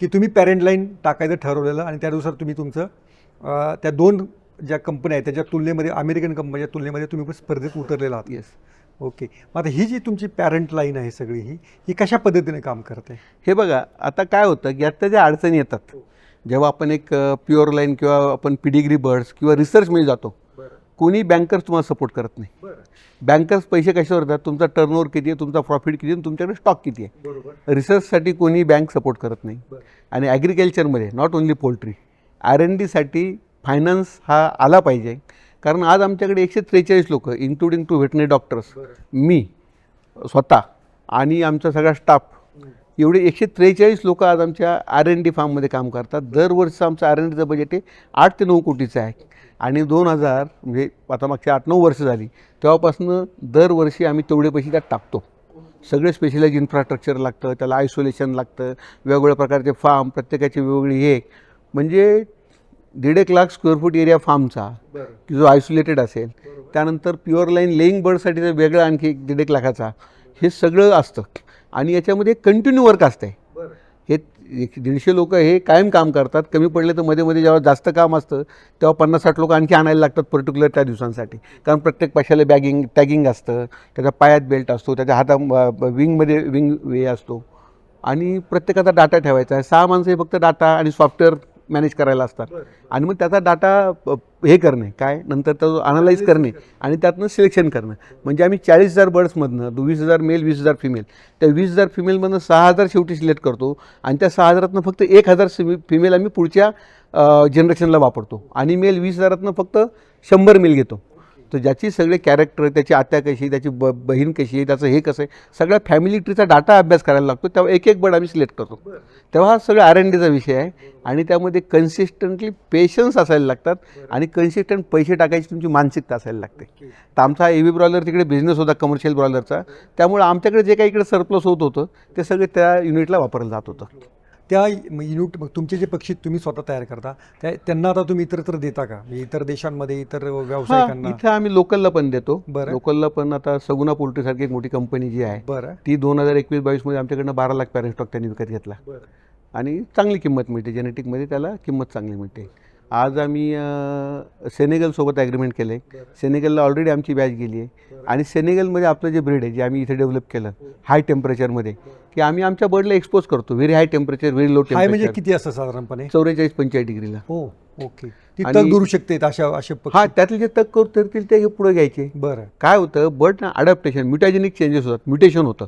की तुम्ही parent line टाकायचं ठरवलेलं आणि त्यानुसार तुम्ही तुमचं त्या दोन ज्या कंपन्या आहेत त्याच्या तुलनेमध्ये अमेरिकन कंपनीच्या तुलनेमध्ये तुम्ही पण स्पर्धेत उतरलेला आहात. येस ओके मग आता ही जी तुमची पॅरेंट लाईन आहे सगळी ही ही कशा पद्धतीने काम करते? हे बघा आता काय होतं की आता ज्या अडचणी येतात जेव्हा आपण एक प्युअर लाईन किंवा आपण पिडिग्री बर्ड्स किंवा रिसर्चमध्ये जातो कोणी बँकर्स तुम्हाला सपोर्ट करत नाही. बँकर्स पैसे कशावर देतात? तुमचा टर्नओव्हर किती आहे? तुमचा प्रॉफिट किती आहे? तुमच्याकडे स्टॉक किती आहे? रिसर्चसाठी कोणी बँक सपोर्ट करत नाही. आणि ॲग्रिकल्चरमध्ये not only poultry R N डीसाठी फायनान्स हा आला पाहिजे. कारण आज आमच्याकडे एकशे त्रेचाळीस लोक इन्क्लुडिंग टू व्हेटनरी डॉक्टर्स मी स्वतः आणि आमचा सगळा स्टाफ एवढे एकशे त्रेचाळीस लोक आज आमच्या आर एन डी फार्ममध्ये काम करतात. दरवर्षीचं आमचं आर एन डीचं बजेट हे आठ ते नऊ कोटीचं आहे. आणि दोन हजार म्हणजे आता मागच्या आठ नऊ वर्ष झाली तेव्हापासून दरवर्षी आम्ही तेवढे पैसे त्यात टाकतो. सगळे स्पेशलाइज इन्फ्रास्ट्रक्चर लागतं त्याला आयसोलेशन लागतं वेगवेगळ्या प्रकारचे फार्म प्रत्येकाची वेगवेगळी हे. म्हणजे दीड एक लाख स्क्वेअर फूट एरिया फार्मचा की जो आयसोलेटेड असेल त्यानंतर प्युअर लाईन लेईंग बर्डसाठी वेगळं आणखी एक दीड एक लाखाचा हे सगळं असतं. आणि याच्यामध्ये कंटिन्यू वर्क असते हे एक दीडशे लोक हे कायम काम करतात. कमी पडले तर मध्ये मध्ये जेव्हा जास्त काम असतं तेव्हा पन्नास साठ लोक आणखी आणायला लागतात पर्टिक्युलर त्या दिवसांसाठी. कारण प्रत्येक पाशाला बॅगिंग टॅगिंग असतं. त्याच्या पायात बेल्ट असतो. त्याच्या हाता विंगमध्ये विंग वे असतो. आणि प्रत्येकाचा डाटा ठेवायचा आहे. सहा माणसं हे फक्त डाटा आणि सॉफ्टवेअर मॅनेज करायला असतात. आणि मग त्याचा डाटा हे करणे काय? नंतर तो अनालाइज करणे आणि त्यातनं सिलेक्शन करणं. म्हणजे आम्ही चाळीस हजार बर्ड्समधनं वीस हजार मेल वीस हजार फिमेल त्या वीस हजार फिमेलमधनं सहा हजार शेवटी सिलेक्ट करतो. आणि त्या सहा हजारातनं फक्त एक हजार फिमेल आम्ही पुढच्या जनरेशनला वापरतो. आणि मेल वीस हजारातनं फक्त शंभर मेल घेतो. तर ज्याची सगळे कॅरेक्टर त्याची आत्या कशी त्याची ब बहीण कशी आहे त्याचं हे कसं आहे सगळ्या फॅमिली ट्रीचा डाटा अभ्यास करायला लागतो. तेव्हा एक एक बर्ड आम्ही सिलेक्ट करतो. तेव्हा हा सगळं आर एन डीचा विषय आहे. आणि त्यामध्ये कन्सिस्टंटली पेशन्स असायला लागतात आणि कन्सिस्टंट पैसे टाकायची तुमची मानसिकता असायला लागते. तर आमचा ए व्ही ब्रॉयलर तिकडे बिझनेस होता कमर्शियल ब्रॉयलरचा त्यामुळे आमच्याकडे जे काही इकडे सरप्लस होत होतं ते सगळे त्या युनिटला वापरलं जात होतं. त्या युनिट मग तुमचे जे पक्षी तुम्ही स्वतः तयार करता. त्या त्यांना आता तुम्ही इतर देता का? म्हणजे इतर देशांमध्ये इतर व्यावसायिकांना? इथं आम्ही लोकलला पण देतो. बरं. लोकलला पण आता सगुना पोल्ट्रीसारखी एक मोठी कंपनी जी आहे बरं. ती दोन हजार एकवीस बावीसमध्ये आमच्याकडनं बारा लाख पॅरेंट स्टॉक त्यांनी विकत घेतला. आणि चांगली किंमत मिळते जेनेटिकमध्ये त्याला किंमत चांगली मिळते. आज आम्ही सेनेगलसोबत ॲग्रीमेंट केलं आहे सेनेगलला ऑलरेडी आमची बॅच गेली आहे आणि सेनेगलमध्ये आपलं जे ब्रीड आहे जे आम्ही इथे डेव्हलप केलं हाय टेम्परेचरमध्ये की आम्ही आमच्या बर्डला एक्सपोज करतो. Very high temperature very low high म्हणजे टेम्परेचर किती असतं साधारणपणे? चौवेचाळीस पंचेचाळीस डिग्रीला. हो ओके. तग दुरू शकते अशा असे हा त्यातले जे तक करतील ते पुढे घ्यायचे. बरं. काय होतं बट ना अडॅप्टेशन म्युटॅजेनिक चेंजेस होतात म्युटेशन होतं.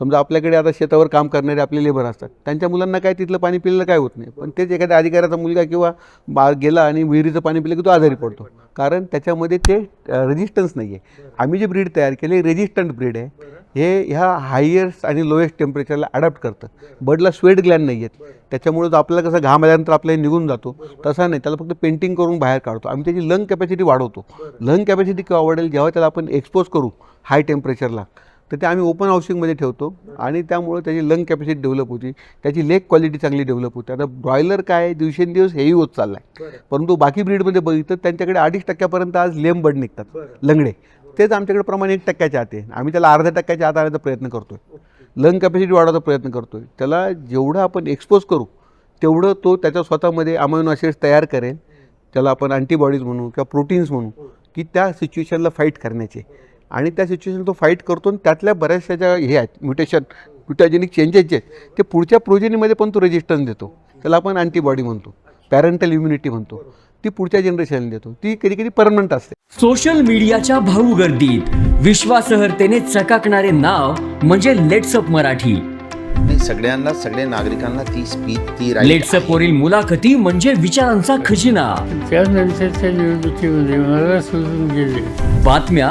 समजा आपल्याकडे आता शेतावर काम करणारे आपले लेबर असतात त्यांच्या मुलांना काय तिथलं पाणी पिलेलं काय होत नाही. पण तेच एखाद्या अधिकाऱ्याचा मुलगा किंवा बा गेला आणि विहिरीचं पाणी पिलं की तो आजारी पडतो. कारण त्याच्यामध्ये ते रेजिस्टन्स नाही आहे आम्ही जे ब्रीड तयार केले रेजिस्टंट ब्रीड आहे. हे ह्या हायेस्ट आणि लोएस्ट टेम्परेचरला अडॅप्ट करतं. बर्डला स्वेट ग्लॅन नाही आहेत त्याच्यामुळे जो आपल्याला कसं घाम आल्यानंतर आपल्याला निघून जातो तसा नाही. त्याला फक्त पेंटिंग करून बाहेर काढतो. आम्ही त्याची लंग कॅपॅसिटी वाढवतो. लंग कॅपॅसिटी केव्हा वाढेल जेव्हा त्याला आपण एक्सपोज करू हाय टेम्परेचरला तर ते आम्ही ओपन हाऊसिंगमध्ये ठेवतो. आणि त्यामुळे त्याची लंग कॅपॅसिटी डेव्हलप होती. त्याची लेग क्वालिटी चांगली डेव्हलप होते. आता ब्रॉयलर काय आहे, दिवसेंदिवस हेही होत चालला आहे परंतु बाकी ब्रीडमध्ये बघितलं त्यांच्याकडे अडीच टक्क्यापर्यंत आज लेम बर्ड निघतात. लंगडे. तेच आमच्याकडे प्रमाण एक टक्क्याच्या आत आहे. आम्ही त्याला अर्ध्या टक्क्याच्या आत आणण्याचा प्रयत्न करतोय. लंग कॅपॅसिटी वाढवायचा प्रयत्न करतोय. त्याला जेवढं आपण एक्सपोज करू तेवढं तो त्याच्या स्वतःमध्ये अमायनो ॲसिड्स तयार करेल. त्याला आपण अँटीबॉडीज म्हणू किंवा प्रोटीन्स म्हणू की त्या सिच्युएशनला फाईट करण्याचे. आणि त्या सिच्युएशन तो फाईट करतो आणि त्यातल्या बऱ्याचशा ज्या हे आहेत म्युटेशन म्युटॅजेनिक चेंजेस जे आहेत ते पुढच्या प्रोजेनीमध्ये पण तो रेजिस्टन्स देतो. त्याला आपण अँटीबॉडी म्हणतो पॅरेंटल इम्युनिटी म्हणतो. ती पुढच्या जनरेशनला देतो. ती कधी कधी परमनंट असते. सोशल मीडियाच्या भाऊ गर्दीत विश्वासार्हतेने चकाकणारे नाव म्हणजे लेट्सअप मराठी. नाही सगळ्यांना सगळ्या नागरिकांना ती स्पीच ती लेट्सअप वरील मुलाखती म्हणजे विचारांचा खजिना. बातम्या